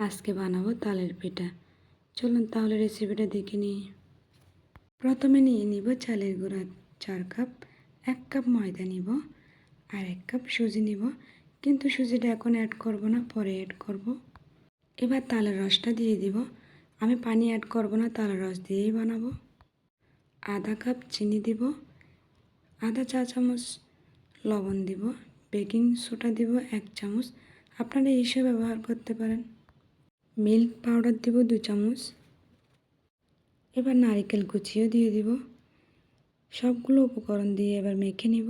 আজকে বানাবো তালের পিঠা। চলুন তাহলে রেসিপিটা দেখে নিই। প্রথমে নিয়ে নিব চালের গুঁড়া চার কাপ, এক কাপ ময়দা নিব আর এক কাপ সুজি নিব। কিন্তু সুজিটা এখন অ্যাড করব না, পরে অ্যাড করব। এবার তালের রসটা দিয়ে দিব। আমি পানি অ্যাড করব না, তালের রস দিয়েই বানাবো। আধা কাপ চিনি দিব, আধা চা চামচ লবণ দিব, বেকিং সোডা দিব, এক চামচ। আপনারা এইসব ব্যবহার করতে পারেন। মিল্ক পাউডার দিব দু চামচ। এবার নারকেল কুচিও দিয়ে দিব। সবগুলো উপকরণ দিয়ে এবার মেখে নিব।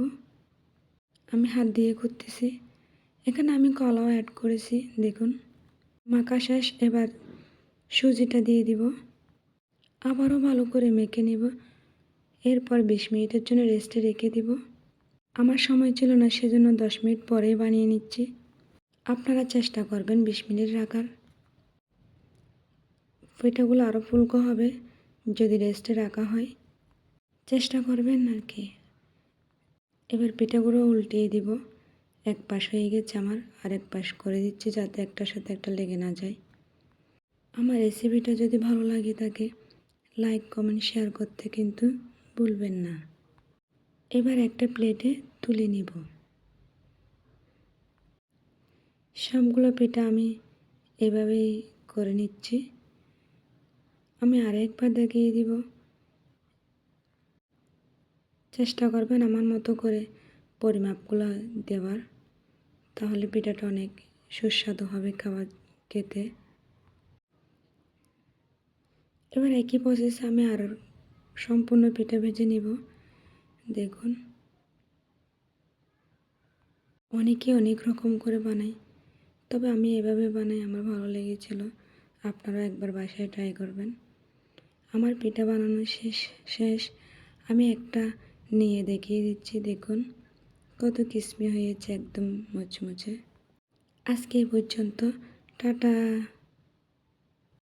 আমি হাত দিয়ে করতেছি এখানে আমি কলাও অ্যাড করেছি, দেখুন। মাখা শেষ, এবার সুজিটা দিয়ে দিব। আবারও ভালো করে মেখে নিব। এরপর বিশ মিনিটের জন্য রেস্টে রেখে দিব। আমার সময় ছিল না, সেজন্য দশ মিনিট পরেই বানিয়ে নিচ্ছি। আপনারা চেষ্টা করবেন বিশ মিনিট রাখার। পিঠাগুলো আরও ফুলকো হবে, যদি রেস্টে রাখা হয়। চেষ্টা করবেন আর কি। এবার পিঠাগুলো উল্টিয়ে দিব। এক পাশ হয়ে গেছে আমার, আরেক পাশ করে দিচ্ছি যাতে একটার সাথে একটা লেগে না যায়। আমার রেসিপিটা যদি ভালো লাগে থাকে লাইক কমেন্ট শেয়ার করতে কিন্তু ভুলবেন না। এবার একটা প্লেটে তুলে নিব। সবগুলো পিঠা আমি এভাবেই করে নিচ্ছি। আমি আরেকবার দেখিয়ে দিব। চেষ্টা করবেন আমার মতো করে পরিমাপগুলো দেওয়ার। তাহলে পিঠাটা অনেক সুস্বাদু হবে খাবার খেতে। এবার একই প্রসেস আমি আর সম্পূর্ণ পিঠা ভেজে নিব। দেখুন। অনেকে অনেক রকম করে বানায়। তবে আমি এভাবে বানাই, আমার ভালো লেগেছিল। আপনারা একবার বাসায় ট্রাই করবেন। আমার পিঠা বানানো শেষ শেষ। আমি একটা নিয়ে দেখিয়ে দিচ্ছি, দেখুন। কত কিসমি হয়েছে একদম মুচমুচে। আজকে পর্যন্ত। টাটা।